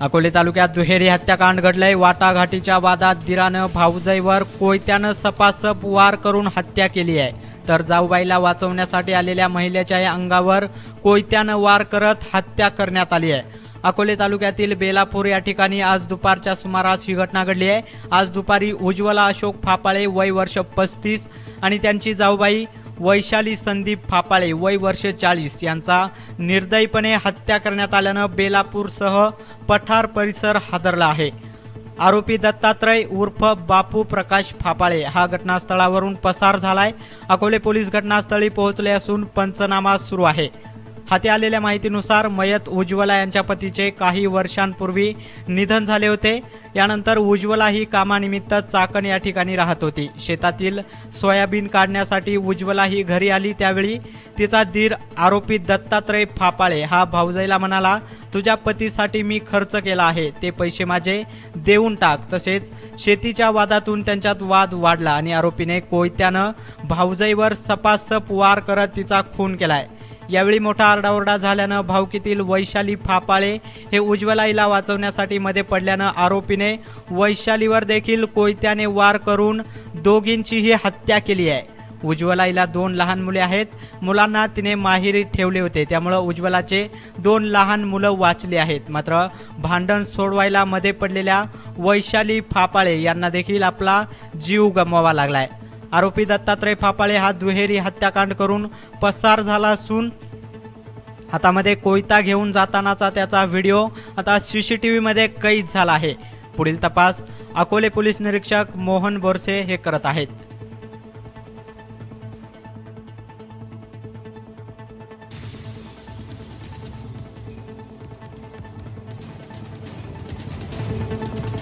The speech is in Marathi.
अकोले तालुक्यात दुहेरी हत्याकांड घडलंय. वाटाघाटीच्या वादात दिरानं भाऊजाईवर कोयत्यानं सपासप वार करून हत्या केली आहे. तर जाऊबाईला वाचवण्यासाठी आलेल्या महिलेच्या अंगावर कोयत्यानं वार करत हत्या करण्यात आली आहे. अकोले तालुक्यातील बेलापूर या ठिकाणी आज दुपारच्या सुमारास ही घटना घडली आहे. आज दुपारी उज्ज्वला अशोक फापाळे वय वर्ष पस्तीस आणि त्यांची जाऊबाई वैशाली संदीप फापाळे वय वर्ष चाळीस. यांचा निर्दयीपणे हत्या करण्यात आल्यानं बेलापूरसह पठार परिसर हादरला आहे. आरोपी दत्तात्रय उर्फ बापू प्रकाश फापाळे हा घटनास्थळावरून पसार झालाय. अकोले पोलीस घटनास्थळी पोहोचले असून पंचनामा सुरू आहे. हाती आलेल्या माहितीनुसार मयत उज्ज्वला यांच्या पतीचे काही वर्षांपूर्वी निधन झाले होते. यानंतर उज्ज्वला ही कामानिमित्त चाकण या ठिकाणी राहत होती. शेतातील सोयाबीन काढण्यासाठी उज्ज्वला ही घरी आली. त्यावेळी तिचा धीर आरोपी दत्तात्रय फापाळे हा भाऊजाईला म्हणाला तुझ्या पतीसाठी मी खर्च केला आहे. ते पैसे माझे देऊन टाक. तसेच शेतीच्या वादातून त्यांच्यात वाद वाढला आणि आरोपीने कोयत्यानं भाऊजाईवर सपासप वार करत तिचा खून केलाय. यावेळी मोठा आरडाओरडा झाल्यानं भावकीतील वैशाली फापाळे हे उज्ज्वलाईला वाचवण्यासाठी मध्ये पडल्यानं आरोपीने वैशालीवर देखील कोयत्याने वार करून दोघींचीही हत्या केली आहे. उज्ज्वलाईला दोन लहान मुले आहेत. मुलांना तिने माहेरी ठेवले होते. त्यामुळं उज्ज्वलाचे दोन लहान मुलं वाचली आहेत. मात्र भांडण सोडवायला मध्ये पडलेल्या वैशाली फापाळे यांना देखील आपला जीव गमवावा लागलाय. आरोपी दत्तात्रय फापाळे हा दुहेरी हत्याकांड करून पसार झाला असून हातामध्ये कोयता घेऊन जातानाचा त्याचा व्हिडिओ आता सी सी टी व्हीमध्ये कैद झाला आहे. पुढील तपास अकोले पोलीस निरीक्षक मोहन बोरसे हे करत आहेत.